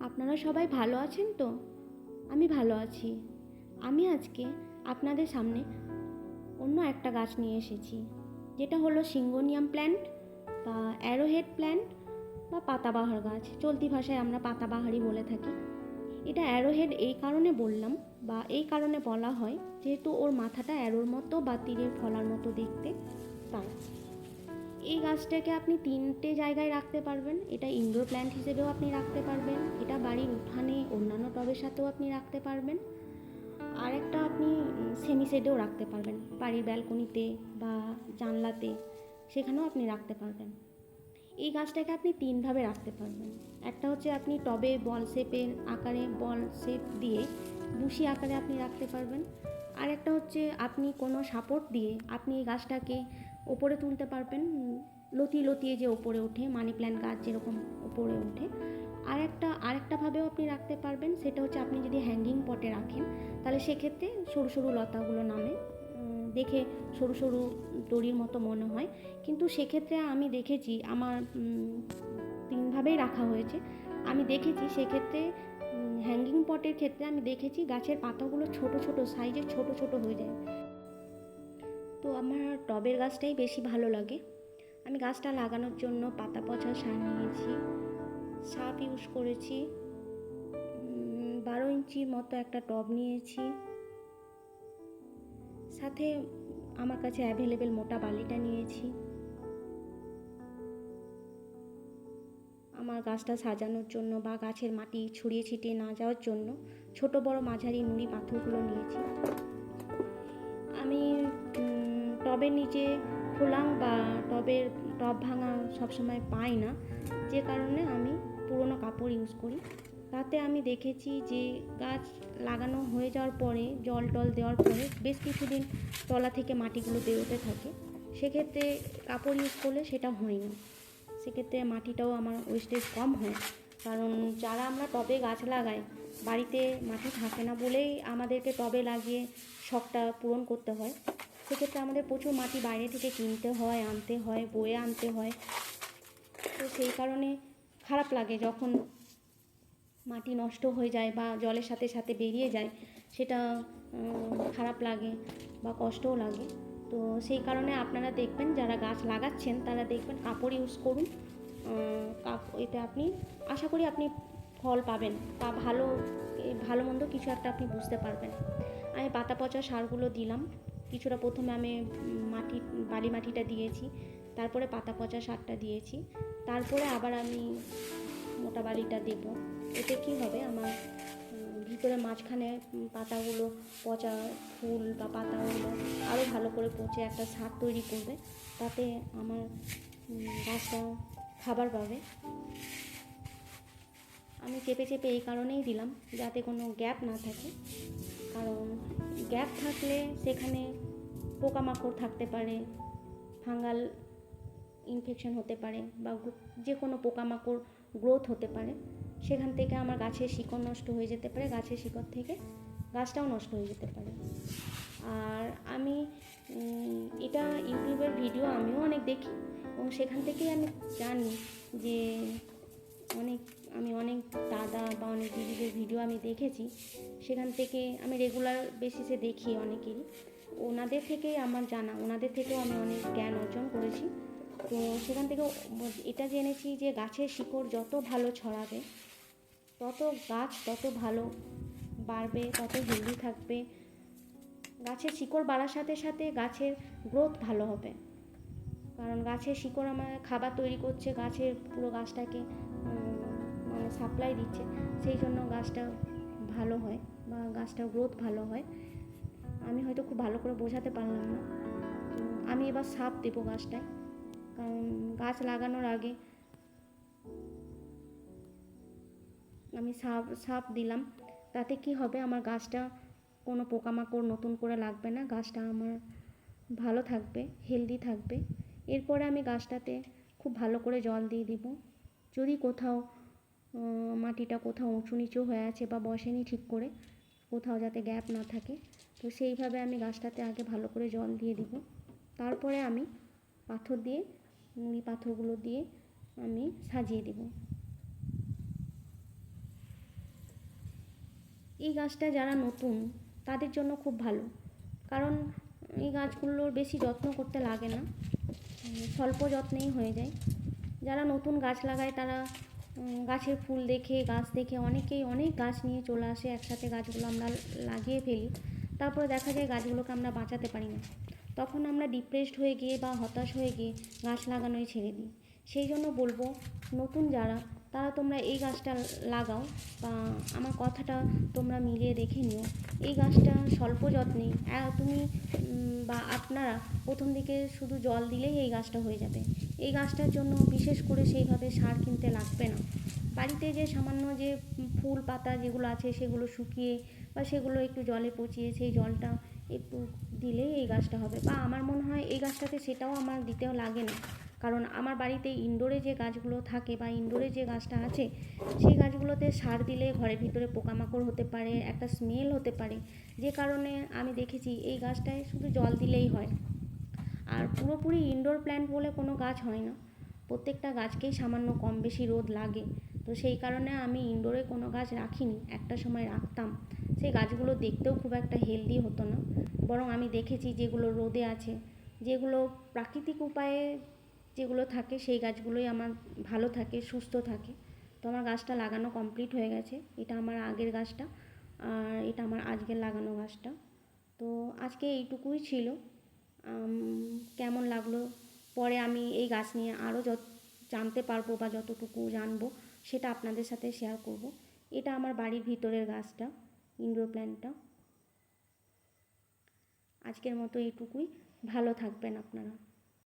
আপনারা সবাই ভালো আছেন তো? আমি ভালো আছি। আমি আজকে আপনাদের সামনে অন্য একটা গাছ নিয়ে এসেছি। যেটা হলো সিঙ্গোনিয়াম প্ল্যান্ট বা অ্যারোহেড প্ল্যান্ট বা পাতাবাহার গাছ। চলতি ভাষায় আমরা পাতাবাহারই বলে থাকি। এটা অ্যারোহেড এই কারণে বললাম বা এই কারণে বলা হয় যেহেতু ওর মাথাটা অ্যারোর মতো বা তীরের ফলার মতো দেখতে তাই এই গাছটাকে আপনি তিনটে জায়গায় রাখতে পারবেন। এটা ইনডোর প্ল্যান্ট হিসেবেও আপনি রাখতে পারবেন। এটা বাড়ির উঠানে, অন্যান্য টবের সাথেও আপনি রাখতে পারবেন। আর একটা আপনি সেমি সেডেও রাখতে পারবেন। বাড়ির ব্যালকনিতে বা জানলাতে, সেখানেও আপনি রাখতে পারবেন। এই গাছটাকে আপনি তিনভাবে রাখতে পারবেন। একটা হচ্ছে আপনি টবে বল শেপের আকারে বল শেপ দিয়ে বুশি আকারে আপনি রাখতে পারবেন। আর একটা হচ্ছে আপনি কোনো সাপোর্ট দিয়ে আপনি এই গাছটাকে ওপরে তুলতে পারবেন লতিয়ে লতিয়ে যে ওপরে ওঠে মানি প্ল্যান্ট গাছ যেরকম ওপরে ওঠে। আর একটা আরেকটাভাবেও আপনি রাখতে পারবেন, সেটা হচ্ছে আপনি যদি হ্যাঙ্গিং পটে রাখেন, তাহলে সেক্ষেত্রে সরু সরু লতাগুলো নামে দেখে সরু সরু দড়ির মতো মনে হয়। কিন্তু সেক্ষেত্রে আমি দেখেছি, আমার তিনভাবেই রাখা হয়েছে। আমি দেখেছি সেক্ষেত্রে হ্যাঙ্গিং পটের ক্ষেত্রে আমি দেখেছি গাছের পাতাগুলো ছোট ছোট সাইজে ছোট ছোট হয়ে যায়। তো আমার টবের গাছটাই বেশি ভালো লাগে। আমি গাছটা লাগানোর জন্য পাতা পচা সার নিয়েছি, সাপ ইউজ করেছি বারো ইঞ্চির মতো একটা টব নিয়েছি। সাথে আমার কাছে অ্যাভেলেবেল মোটা বালিটা নিয়েছি। আমার গাছটা সাজানোর জন্য বা গাছের মাটি ছড়িয়ে ছিটিয়ে না যাওয়ার জন্য ছোট বড় মাঝারি নুড়ি পাথরগুলো নিয়েছি। আমি টবের নিচে খোলাং বা টবের টব ভাঙা সবসময় পাই না। যে কারণে আমি পুরনো কাপড় ইউজ করি। তাতে আমি দেখেছি যে গাছ লাগানো হয়ে যাওয়ার পরে, জল টল দেওয়ার পরে বেশ কিছুদিন তলা থেকে মাটিগুলো বেরোতে থাকে। সেক্ষেত্রে কাপড় ইউজ করলে সেটা হয় না সেক্ষেত্রে মাটিটাও আমার ওয়েস্টেজ কম হয়। কারণ যারা আমরা টবে গাছ লাগাই বাড়িতে মাটি থাকে না বলেই আমাদেরকে টবে লাগিয়ে শখটা পূরণ করতে হয়। সেক্ষেত্রে আমাদের প্রচুর মাটি বাইরে থেকে কিনতে হয়, আনতে হয়, বয়ে আনতে হয়। তো সেই কারণে খারাপ লাগে যখন মাটি নষ্ট হয়ে যায় বা জলের সাথে সাথে বেরিয়ে যায়, সেটা খারাপ লাগে বা কষ্টও লাগে। তো সেই কারণে আপনারা দেখবেন, যারা গাছ লাগাচ্ছেন তারা দেখবেন কাপড় ইউজ করুন। এতে আপনি, আশা করি আপনি ফল পাবেন। বা ভালো ভালো মন্দ কিছু একটা আপনি বুঝতে পারবেন। আমি পাতা পচা সারগুলো দিলাম। কিছুটা প্রথমে আমি মাটি, বালি মাটিটা দিয়েছি। তারপরে পাতা পচা সারটা দিয়েছি। তারপরে আবার আমি মোটা বালিটা দেব। এতে কি হবে? আমার ভিতরে মাঝখানে পাতাগুলো, পচা ফুল বা পাতাগুলো আরও ভালো করে পচে একটা সার তৈরি করবে। তাতে আমার গাছটা খাবার পাবে। চেপে চেপে এই কারণেই দিলাম, যাতে কোনো গ্যাপ না থাকে। কারণ গ্যাপ থাকলে সেখানে পোকামাকড় থাকতে পারে, ফাঙ্গাল ইনফেকশন হতে পারে বা যে কোনো পোকামাকড় গ্রোথ হতে পারে। সেখান থেকে আমার গাছের শিকড় নষ্ট হয়ে যেতে পারে, গাছের শিকড় থেকে গাছটাও নষ্ট হয়ে যেতে পারে। আর আমি এটা ইউটিউবের ভিডিও আমিও অনেক দেখি এবং সেখান থেকেই আমি জানি যে অনেক, আমি অনেক দাদা বা অনেক দিদিদের ভিডিও আমি দেখেছি। সেখান থেকে আমি রেগুলার বেসিসে দেখি অনেকেরই ওনাদের থেকেই আমার জানা, ওনাদের থেকেও আমি অনেক জ্ঞান অর্জন করেছি। তো সেখান থেকে এটা জেনেছি যে গাছের শিকড় যত ভালো ছড়াবে, তত গাছ তত ভালো বাড়বে, তত হেলদি থাকবে। গাছের শিকড় বাড়ার সাথে সাথে গাছের গ্রোথ ভালো হবে। কারণ গাছের শিকড় আমার খাবার তৈরি করছে, গাছের পুরো গাছটাকে সাপ্লাই দিচ্ছে, সেই জন্য গাছটা ভালো হয় বা গাছটার গ্রোথ ভালো হয়। আমি হয়তো খুব ভালো করে বোঝাতে পারলাম না। তো আমি এবার সাপ দেবো গাছটায়, কারণ গাছ লাগানোর আগে আমি সাপ সাপ দিলাম। তাতে কি হবে? আমার গাছটা কোনো পোকামাকড় নতুন করে লাগবে না। গাছটা আমার ভালো থাকবে হেলদি থাকবে। এরপরে আমি গাছটাতে খুব ভালো করে জল দিয়ে দিব। যদি কোথাও মাটিটা কোথাও উঁচু নিচু হয়ে আছে বা বসেনি ঠিক করে, কোথাও যাতে গ্যাপ না থাকে। তো সেইভাবে আমি গাছটাতে আগে ভালো করে জল দিয়ে দিব। তারপরে আমি পাথর দিয়ে নুড়ি পাথরগুলো দিয়ে আমি সাজিয়ে দিব। এই গাছটা যারা নতুন, তাদের জন্য খুব ভালো। কারণ এই গাছগুলোর বেশি যত্ন করতে লাগে না। স্বল্প যত্নেই হয়ে যায়। যারা নতুন গাছ লাগায় তারা গাছের ফুল দেখে, গাছ দেখে অনেকেই অনেক গাছ নিয়ে চলে আসে, একসাথে গাছগুলো আমরা লাগিয়ে ফেলি। তারপরে দেখা যায় গাছগুলোকে আমরা বাঁচাতে পারি না। তখন আমরা ডিপ্রেসড হয়ে গিয়ে বা হতাশ হয়ে গিয়ে গাছ লাগানোই ছেড়ে দিই। সেই জন্য বলব, নতুন যারা, তারা তোমরা এই গাছটা লাগাও বা আমার কথাটা তোমরা মিলিয়ে দেখে নিও। এই গাছটা স্বল্প যত্নে তুমি বা আপনারা প্রথম দিকে শুধু জল দিলেই এই গাছটা হয়ে যাবে। এই গাছটার জন্য বিশেষ করে সেইভাবে সার কিনতে লাগবে না। বাড়িতে যে সামান্য যে ফুল পাতা যেগুলো আছে সেগুলো শুকিয়ে বা সেগুলো একটু জলে পচিয়ে সেই জলটা একটু দিলেই এই গাছটা হবে। বা আমার মনে হয় এই গাছটাতে সেটাও আমার দিতেও লাগে না। কারণ আমার বাড়িতে ইনডোরে যে গাছগুলো থাকে বা ইনডোরে যে গাছটা আছে, সেই গাছগুলোতে সার দিলে ঘরের ভিতরে পোকামাকড় হতে পারে, একটা স্মেল হতে পারে। যে কারণে আমি দেখেছি এই গাছটায় শুধু জল দিলেই হয়। আর পুরোপুরি ইনডোর প্ল্যান্ট বলে কোনো গাছ হয় না। প্রত্যেকটা গাছকেই সামান্য কম বেশি রোদ লাগে। তো সেই কারণে আমি ইনডোরে কোনো গাছ রাখিনি, একটা সময় রাখতাম। সেই গাছগুলো দেখতেও খুব একটা হেলদি হতো না। বরং আমি দেখেছি যেগুলো রোদে আছে, যেগুলো প্রাকৃতিক উপায়ে যেগুলো থাকে, সেই গাছগুলোই আমার ভালো থাকে, সুস্থ থাকে। তো আমার গাছটা লাগানো কমপ্লিট হয়ে গেছে। এটা আমার আগের গাছটা, আর এটা আমার আজকের লাগানো গাছটা। তো আজকে এইটুকুই ছিল। কেমন লাগল? পরে আমি এই গাছ নিয়ে আরও যত, জানতে পারব বা যতটুকু জানব। সেটা আপনাদের সাথে শেয়ার করব। এটা আমার বাড়ির ভিতরের গাছটা ইনডোর প্ল্যান্টটা আজকের মতো এইটুকুই। ভালো থাকবেন আপনারা।